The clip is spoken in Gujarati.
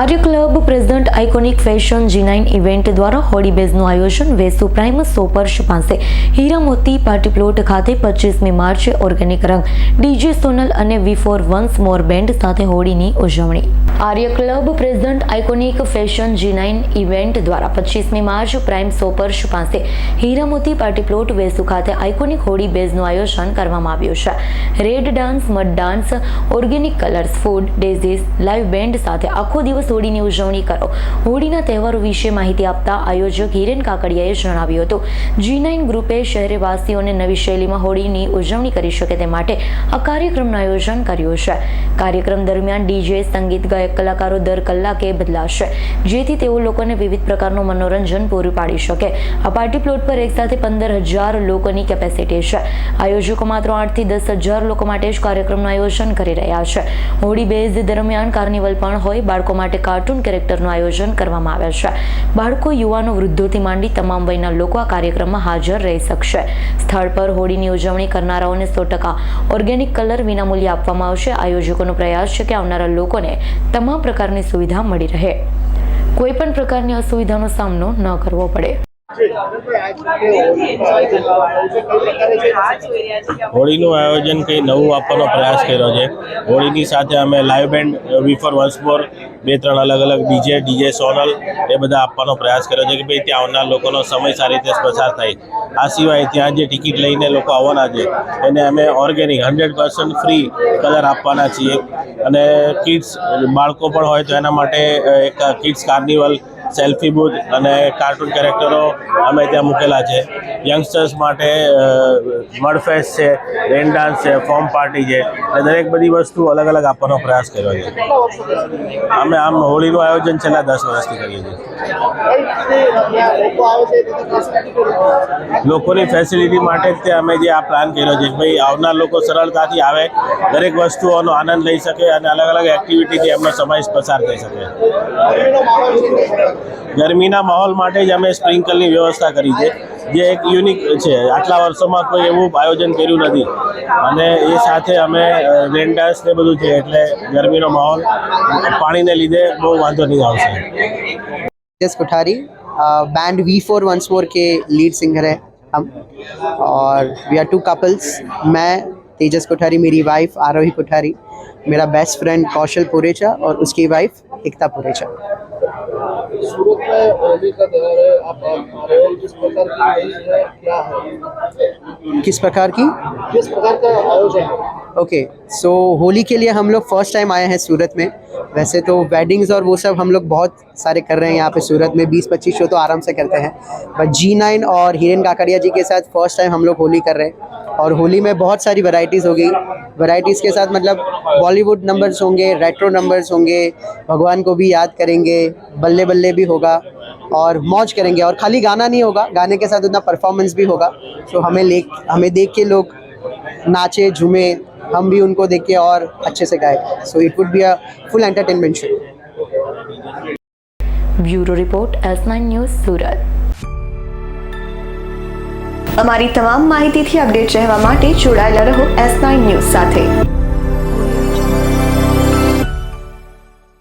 Arya club president iconic fashion જી9 event દ્વારા હોડી બેઝનું આયોજન વેસુ પ્રાઇમ સોપર્શ પાસે. હીરા મોતી પાર્ટી પ્લોટ ખાતે પચીસમી માર્ચે ઓર્ગેનિક રંગ. ડીજે સોનલ અને V four once more band સાથે હોળીની ઉજવણી. Arya club president iconic fashion G nine event દ્વારા પચીસમી માર્ચ પ્રાઇમ સોપર્શ પાસે. હીરા મોતી પાર્ટી પ્લોટ વેસુ ખાતે આઇકોનિક હોળી બેઝનું આયોજન કરવામાં આવ્યું છે. Red dance, mud dance, organic colours, food, DJs, live band સાથે આખો દિવસ હોળીની ઉજવણી કરો. હોળીના તહેવારો વિશે માહિતી આપતા આયોજક હિરેન કાકડિયાએ જણાવ્યું હતું જી નાઇન ગ્રુપે શહેરવાસીઓને નવી શૈલીમાં હોળીની ઉજવણી કરી શકે તે માટે આ કાર્યક્રમનું આયોજન કર્યું છે. કાર્યક્રમ દરમિયાન ડીજે સંગીત ગાયક, કલાકારો દર કલાકે બદલાશે, જેથી તેઓ લોકોને વિવિધ પ્રકારનું મનોરંજન પૂરું પાડી શકે. આ પાર્ટી પ્લોટ પર એકસાથે પંદર હજાર લોકોની કેપેસિટી છે. આયોજકો માત્ર આઠથી દસ હજાર લોકો માટે જ કાર્યક્રમનું આયોજન કરી રહ્યા છે. હોળી બેઝ દરમિયાન કાર્નિવલ પણ હોય, બાળકો માટે કાર્ટૂન કેરેક્ટરનું આયોજન કરવામાં આવે છે. બાળકો, યુવાનો, વૃદ્ધોથી માંડી તમામ વયના લોકો આ કાર્યક્રમમાં હાજર રહી શકશે. સ્થળ પર હોળીની ઉજવણી કરનારાઓને સો ટકા ઓર્ગેનિક કલર વિનામૂલ્યે આપવામાં આવશે. આયોજકોનો પ્રયાસ છે કે આવનારા લોકોને તમામ પ્રકારની સુવિધા મળી રહે. કોઈ પણ પ્રકારની અસુવિધાનો સામનો ન કરવો પડે. હોળીનું આયોજન કંઈ નવું આપવાનો પ્રયાસ કર્યો છે? હોળીની સાથે અમે live band V four once four બે ત્રણ અલગ અલગ ડીજે ડીજે સોનલ, એ બધા આપવાનો પ્રયાસ કર્યો છે કે ભાઈ ત્યાં આવનાર લોકોનો સમય સારી રીતે પસાર થાય. આ સિવાય ત્યાં જે ટિકિટ લઈને લોકો આવવાના છે, એને અમે organic hundred percent free colour આપવાના છીએ. અને કિડ્સ બાળકો પણ હોય તો એના માટે એક કિડ્સ કાર્નિવલ સેલ્ફી બૂથ અને કાર્ટૂન કેરેક્ટરો અમે ત્યાં મૂકેલા છે. યંગસ્ટર્સ માટે મડફેસ્ટ છે, રેન ડાન્સ છે, ફોર્મ પાર્ટી છે. એ દરેક બધી વસ્તુ અલગ અલગ આપવાનો પ્રયાસ કર્યો છે. અમે આમ હોળીનું આયોજન છેલ્લા દસ વર્ષથી કરીએ છીએ. લોકોની ફેસિલિટી માટે જ અમે જે આ પ્લાન કર્યો છે ભાઈ આવનાર લોકો સરળતાથી આવે, દરેક વસ્તુઓનો આનંદ લઈ શકે અને અલગ અલગ એક્ટિવિટીથી એમનો સમય પસાર થઈ શકે. ગરમીના માહોલ માટે જ અમે સ્પ્રિંકલની વ્યવસ્થા કરી છે જે એક યુનિક છે આટલા વર્ષોમાં કોઈ એવું આયોજન કર્યું નથી અને એ સાથે અમે રેન ડાન્સ ને બધું છે એટલે ગરમીનો માહોલ પાણીને લીધે બહુ વાંધો નહીં આવશે Tejas Kothari band V four once more के लीड सिंगर हैं हम और वी आर टू कपल्स मैं तेजस कोठारी मेरी वाइफ आरोही कोठारी मेरा बेस्ट फ्रेंड कौशल पुरेचा और उसकी वाइफ एकता पुरेचा सूरत में होली का त्योहार है आप आ रहे हो किस प्रकार की होली है क्या है किस प्रकार की किस प्रकार का आयोजन है ओके सो होली के लिए हम लोग फ़र्स्ट टाइम आए हैं सूरत में। वैसे तो वेडिंग्स और वो सब हम लोग बहुत सारे कर रहे हैं यहाँ पे सूरत में। 20-25 शो तो आराम से करते हैं। बट जी नाइन और हिरेन काकड़िया जी के साथ फ़र्स्ट टाइम हम लोग होली कर रहे हैं। और होली में बहुत सारी वैरायटीज़ होगी। वैरायटीज़ के साथ मतलब बॉलीवुड नंबर्स होंगे रेट्रो नंबर्स होंगे, भगवान को भी याद करेंगे बल्ले बल्ले भी होगा, और मौज करेंगे। और खाली गाना नहीं होगा, गाने के साथ उतना परफॉर्मेंस भी होगा। तो हमें ले, हमें देख के लोग नाचे, झूमे हम भी उनको देख के और अच्छे से गाए so it would be a full entertainment show bureau report S nine news Surat અમારી તમામ માહિતીથી અપડેટ રહેવા માટે જોડાયેલા રહો એસ નાઇન ન્યૂઝ સાથે